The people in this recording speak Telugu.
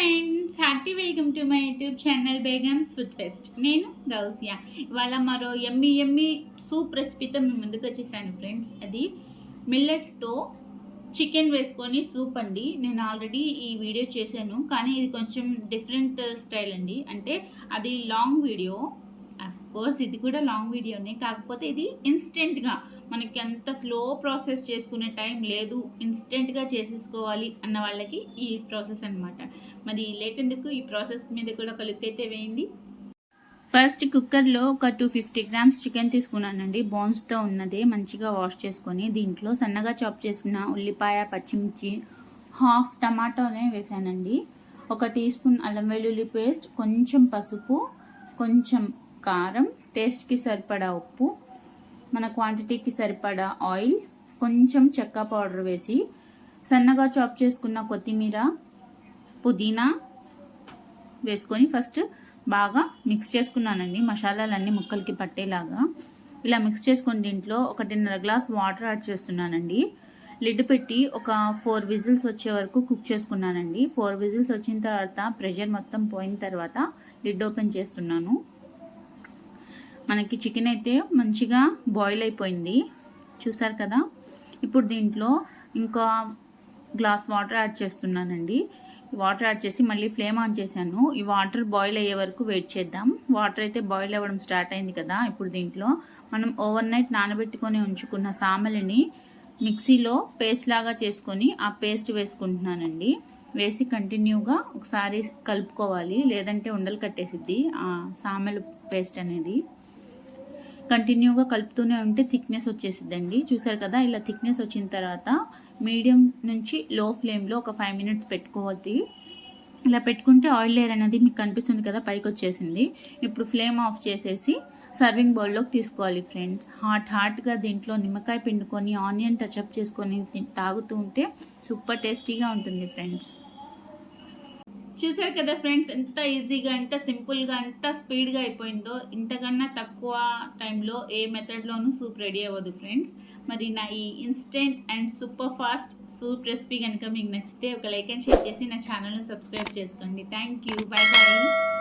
Friends happy welcome to my YouTube channel Begum's food fest నేను గౌసియా. ఇవాళ మరో ఎమ్మి ఎమ్మి సూప్ రెసిపీతో మేము ముందుకు వచ్చేసాను ఫ్రెండ్స్ అది మిల్లెట్స్తో చికెన్ వేసుకొని సూప్ అండి. నేను ఆల్రెడీ ఈ వీడియో చేశాను కానీ ఇది కొంచెం డిఫరెంట్ స్టైల్ uh, అండి. అంటే అది లాంగ్ వీడియో కోర్స్ ఇది కూడా లాంగ్ వీడియోనే కాకపోతే ఇది ఇన్స్టెంట్గా మనకి అంత స్లో ప్రాసెస్ చేసుకునే టైం లేదు. ఇన్స్టెంట్గా చేసేసుకోవాలి అన్న వాళ్ళకి ఈ ప్రాసెస్ అన్నమాట. మరి లేట్ ఎందుకు? ఈ ప్రాసెస్ మీద కూడా ఒక లుక్ అయితే వేయండి. ఫస్ట్ కుక్కర్లో ఒక టూ ఫిఫ్టీ గ్రామ్స్ చికెన్ తీసుకున్నానండి. బోన్స్తో ఉన్నదే మంచిగా వాష్ చేసుకొని దీంట్లో సన్నగా చాప్ చేసిన ఉల్లిపాయ పచ్చిమిర్చి హాఫ్ టమాటోనే వేసానండి. ఒక టీ స్పూన్ అల్లం వెల్లుల్లి పేస్ట్ కొంచెం పసుపు కొంచెం కారం టేస్ట్కి సరిపడా ఉప్పు మన క్వాంటిటీకి సరిపడా ఆయిల్ కొంచెం చెక్క పౌడర్ వేసి సన్నగా చాప్ చేసుకున్న కొత్తిమీర పుదీనా వేసుకొని ఫస్ట్ బాగా మిక్స్ చేసుకున్నానండి. మసాలాలన్నీ ముక్కలకి పట్టేలాగా ఇలా మిక్స్ చేసుకొని దీంట్లో ఒకటిన్నర గ్లాస్ వాటర్ యాడ్ చేస్తున్నానండి. లిడ్ పెట్టి ఒక ఫోర్ విజిల్స్ వచ్చే వరకు కుక్ చేసుకున్నానండి. ఫోర్ విజిల్స్ వచ్చిన తర్వాత ప్రెషర్ మొత్తం పోయిన తర్వాత లిడ్ ఓపెన్ చేస్తున్నాను. మనకి చికెన్ అయితే మంచిగా బాయిల్ అయిపోయింది. చూసారు కదా? ఇప్పుడు దీంట్లో ఇంకా గ్లాస్ వాటర్ యాడ్ చేస్తున్నానండి. వాటర్ యాడ్ చేసి మళ్ళీ ఫ్లేమ్ ఆన్ చేశాను. ఈ వాటర్ బాయిల్ అయ్యే వరకు వెయిట్ చేద్దాం. వాటర్ అయితే బాయిల్ అవ్వడం స్టార్ట్ అయింది కదా? ఇప్పుడు దీంట్లో మనం ఓవర్ నైట్ నానబెట్టుకొని ఉంచుకున్న సామెలని మిక్సీలో పేస్ట్ లాగా చేసుకొని ఆ పేస్ట్ వేసుకుంటున్నానండి. వేసి కంటిన్యూగా ఒకసారి కలుపుకోవాలి. లేదంటే ఉండలు కట్టేసిద్ది ఆ సామెల పేస్ట్ అనేది. కంటిన్యూగా కలుపుతూనే ఉంటే థిక్నెస్ వచ్చేసిద్దండి. చూసారు కదా ఇలా థిక్నెస్ వచ్చిన తర్వాత మీడియం నుంచి లో ఫ్లేమ్లో ఒక ఫైవ్ మినిట్స్ పెట్టుకోవద్ది. ఇలా పెట్టుకుంటే ఆయిల్ లేయర్ అనేది మీకు కనిపిస్తుంది కదా పైకి వచ్చేసింది. ఇప్పుడు ఫ్లేమ్ ఆఫ్ చేసేసి సర్వింగ్ బౌల్లోకి తీసుకోవాలి ఫ్రెండ్స్. హాట్ హాట్గా దీంట్లో నిమ్మకాయ పిండుకొని ఆనియన్ టచ్అప్ చేసుకొని తాగుతూ ఉంటే సూపర్ టేస్టీగా ఉంటుంది ఫ్రెండ్స్. చూసారు కదా ఫ్రెండ్స్ ఎంత ఈజీగా ఎంత సింపుల్గా ఎంత స్పీడ్గా అయిపోయిందో ఇంతకన్నా తక్కువ టైంలో ఏ మెథడ్లోనూ సూప్ రెడీ అవ్వదు ఫ్రెండ్స్. మరి నా ఈ instant and super fast soup recipe కనుక మీకు నచ్చితే ఒక లైక్ అండ్ షేర్ చేసి నా ఛానల్ను సబ్స్క్రైబ్ చేసుకోండి. Thank you. Bye bye